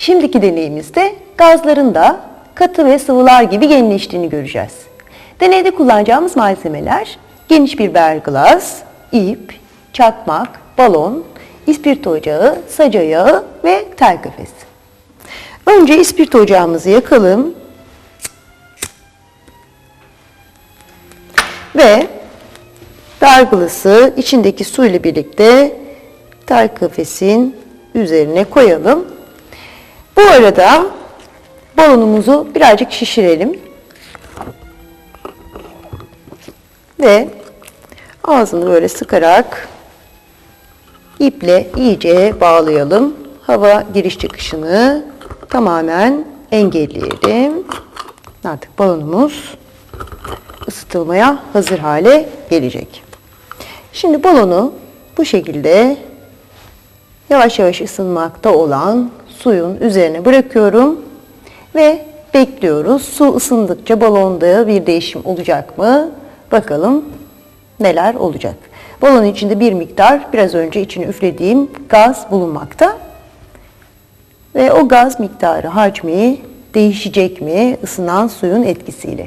Şimdiki deneyimizde gazların da katı ve sıvılar gibi genleştiğini göreceğiz. Deneyde kullanacağımız malzemeler geniş bir berglas, ip, çakmak, balon, ispirto ocağı, saca yağı ve tel kafes. Önce ispirto ocağımızı yakalım. Ve berglası içindeki su ile birlikte tel kafesin üzerine koyalım. Bu arada balonumuzu birazcık şişirelim. Ve ağzını böyle sıkarak iple iyice bağlayalım. Hava giriş çıkışını tamamen engelleyelim. Artık balonumuz ısıtılmaya hazır hale gelecek. Şimdi balonu bu şekilde yavaş yavaş ısınmakta olan suyun üzerine bırakıyorum ve bekliyoruz. Su ısındıkça balonda bir değişim olacak mı? Bakalım neler olacak. Balonun içinde bir miktar biraz önce içine üflediğim gaz bulunmakta. Ve o gaz miktarı hacmi değişecek mi ısınan suyun etkisiyle?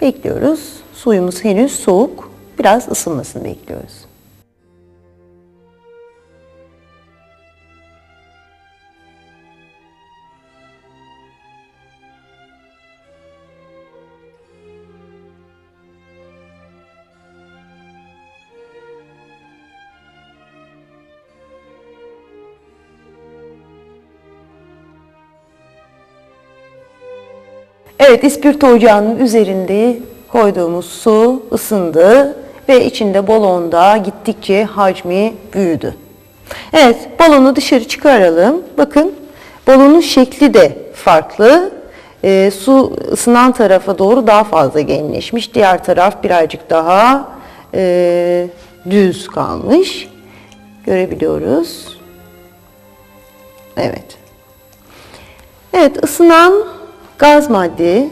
Bekliyoruz. Suyumuz henüz soğuk. Biraz ısınmasını bekliyoruz. Evet, ispirto ocağının üzerinde koyduğumuz su ısındı ve içinde balonda gittikçe hacmi büyüdü. Evet, balonu dışarı çıkaralım. Bakın, balonun şekli de farklı. Ee, su ısınan tarafa doğru daha fazla genleşmiş. Diğer taraf birazcık daha e, düz kalmış. Görebiliyoruz. Evet. Evet, ısınan gaz madde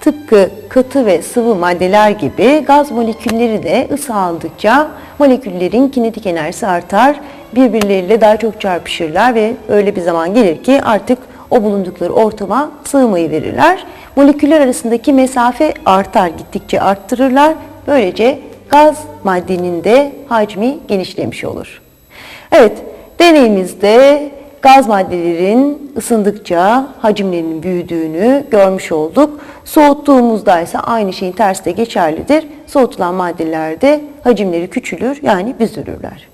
tıpkı katı ve sıvı maddeler gibi gaz molekülleri de ısı aldıkça moleküllerin kinetik enerjisi artar, birbirleriyle daha çok çarpışırlar ve öyle bir zaman gelir ki artık o bulundukları ortama sığmayı verirler. Moleküller arasındaki mesafe artar, gittikçe arttırırlar. Böylece gaz maddenin de hacmi genişlemiş olur. Evet, deneyimizde gaz maddelerin ısındıkça hacimlerinin büyüdüğünü görmüş olduk. Soğuttuğumuzda ise aynı şeyin tersi de geçerlidir. Soğutulan maddelerde hacimleri küçülür yani büzülürler.